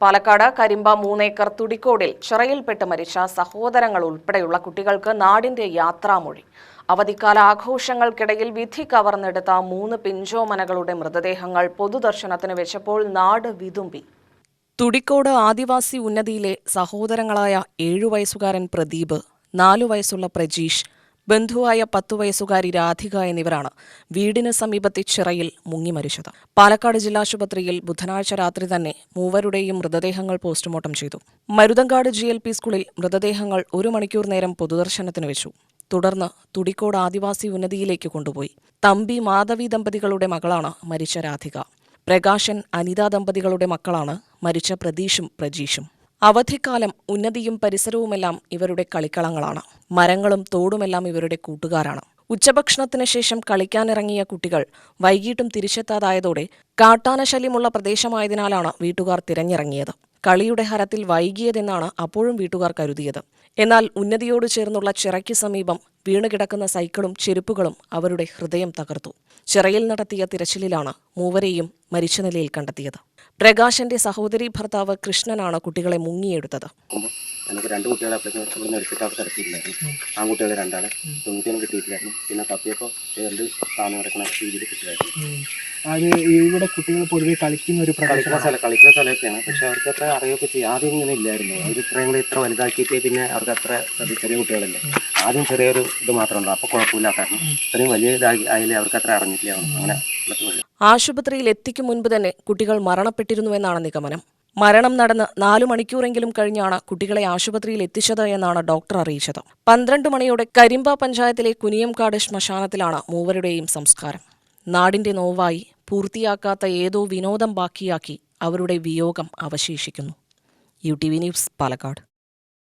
പാലക്കാട് കരിമ്പ മൂന്നേക്കർ തുടിക്കോടിൽ ചിറയിൽപ്പെട്ട് മരിച്ച സഹോദരങ്ങൾ ഉൾപ്പെടെയുള്ള കുട്ടികൾക്ക് നാടിന്റെ യാത്രാമൊഴി. അവധിക്കാല ആഘോഷങ്ങൾക്കിടയിൽ വിധി കവർന്നെടുത്ത മൂന്ന് പിഞ്ചോമനകളുടെ മൃതദേഹങ്ങൾ പൊതുദർശനത്തിന് വെച്ചപ്പോൾ നാട് വിതുമ്പി. തുടിക്കോട് ആദിവാസി ഉന്നതിയിലെ സഹോദരങ്ങളായ ഏഴു വയസ്സുകാരൻ പ്രദീപ് നാലു വയസ്സുള്ള പ്രജീഷ് ബന്ധുവായ പത്തു വയസ്സുകാരി രാധിക എന്നിവരാണ് വീടിന് സമീപത്തെ ചിറയിൽ മുങ്ങി മരിച്ചത്. പാലക്കാട് ജില്ലാശുപത്രിയിൽ ബുധനാഴ്ച രാത്രി തന്നെ മൂവരുടെയും മൃതദേഹങ്ങൾ പോസ്റ്റ്മോർട്ടം ചെയ്തു. മരുതങ്കാട് ജി എൽ പി സ്കൂളിൽ മൃതദേഹങ്ങൾ ഒരു മണിക്കൂർ നേരം പൊതുദർശനത്തിന് വെച്ചു. തുടർന്ന് തുടിക്കോട് ആദിവാസി ഉന്നതിയിലേക്ക് കൊണ്ടുപോയി. തമ്പി മാധവി ദമ്പതികളുടെ മകളാണ് മരിച്ച രാധിക. പ്രകാശൻ അനിത ദമ്പതികളുടെ മക്കളാണ് മരിച്ച പ്രതീഷും പ്രജീഷും. അവധിക്കാലം ഉന്നതിയും പരിസരവുമെല്ലാം ഇവരുടെ കളിക്കളങ്ങളാണ്. മരങ്ങളും തോടുമെല്ലാം ഇവരുടെ കൂട്ടുകാരാണ്. ഉച്ചഭക്ഷണത്തിന് ശേഷം കളിക്കാനിറങ്ങിയ കുട്ടികൾ വൈകിട്ടും തിരിച്ചെത്താതായതോടെ കാട്ടാനശല്യമുള്ള പ്രദേശമായതിനാലാണ് വീട്ടുകാർ തിരഞ്ഞിറങ്ങിയത്. കളിയുടെ ഹരത്തിൽ വൈകിയതെന്നാണ് അപ്പോഴും വീട്ടുകാർ കരുതിയത്. എന്നാൽ ഉന്നതിയോട് ചേർന്നുള്ള ചിറയ്ക്ക് സമീപം വീണുകിടക്കുന്ന സൈക്കിളും ചെരുപ്പുകളും അവരുടെ ഹൃദയം തകർത്തു. ചിറയിൽ നടത്തിയ തിരച്ചിലിലാണ് മൂവരെയും മരിച്ച നിലയിൽ കണ്ടെത്തിയത്. പ്രകാശന്റെ സഹോദരി ഭർത്താവ് കൃഷ്ണനാണ് കുട്ടികളെ മുങ്ങിയെടുത്തത്. എനിക്ക് രണ്ട് കുട്ടികളെ അപ്പോഴേക്കും എടുത്തിട്ട് അവിടെ കിടത്തിയിട്ടുണ്ടായിരുന്നു. ആൺകുട്ടികളെ രണ്ടാളെ പെൺകുട്ടികളും കിട്ടിയിട്ടില്ലായിരുന്നു. പിന്നെ തപ്പിയപ്പോൾ രണ്ട് താന്ന് കിടക്കുന്ന രീതിയിൽ. അത് ഇവിടെ കുട്ടികൾ പൊതുവെ കളിക്കുന്ന ഒരു കളിക്കുന്ന സ്ഥലം കളിക്കുന്ന സ്ഥലമൊക്കെയാണ്. പക്ഷെ അവർക്ക് അത്ര അറിയൊക്കെ ചെയ്യും. ആദ്യം ഇങ്ങനെ ഇല്ലായിരുന്നു. അവർ ഇത്രയും കൂടി ഇത്ര വലുതാക്കിയിട്ട് പിന്നെ അവർക്ക് അത്ര ചെറിയ കുട്ടികളല്ലേ. ആദ്യം ചെറിയൊരു ഇത് മാത്രമേ ഉള്ളൂ. അപ്പോൾ കുഴപ്പമില്ല. കാരണം ഇത്രയും വലിയ ഇതായി ആയാലേ അവർക്ക് അത്ര അറിഞ്ഞിട്ടില്ല. അങ്ങനെ. ആശുപത്രിയിൽ എത്തിക്കും മുൻപ് തന്നെ കുട്ടികൾ മരണപ്പെട്ടിരുന്നു എന്നാണ് നിഗമനം. മരണം നടന്ന് നാലു മണിക്കൂറെങ്കിലും കഴിഞ്ഞാണ് കുട്ടികളെ ആശുപത്രിയിൽ എത്തിച്ചത് എന്നാണ് ഡോക്ടർ അറിയിച്ചത്. പന്ത്രണ്ട് മണിയോടെ കരിമ്പ പഞ്ചായത്തിലെ കുനിയംകാട് ശ്മശാനത്തിലാണ് മൂവരുടെയും സംസ്കാരം. നാടിന്റെ നോവായി പൂർത്തിയാക്കാത്ത ഏതോ വിനോദം ബാക്കിയാക്കി അവരുടെ വിയോഗം അവശേഷിക്കുന്നു. U T V news Palakkad.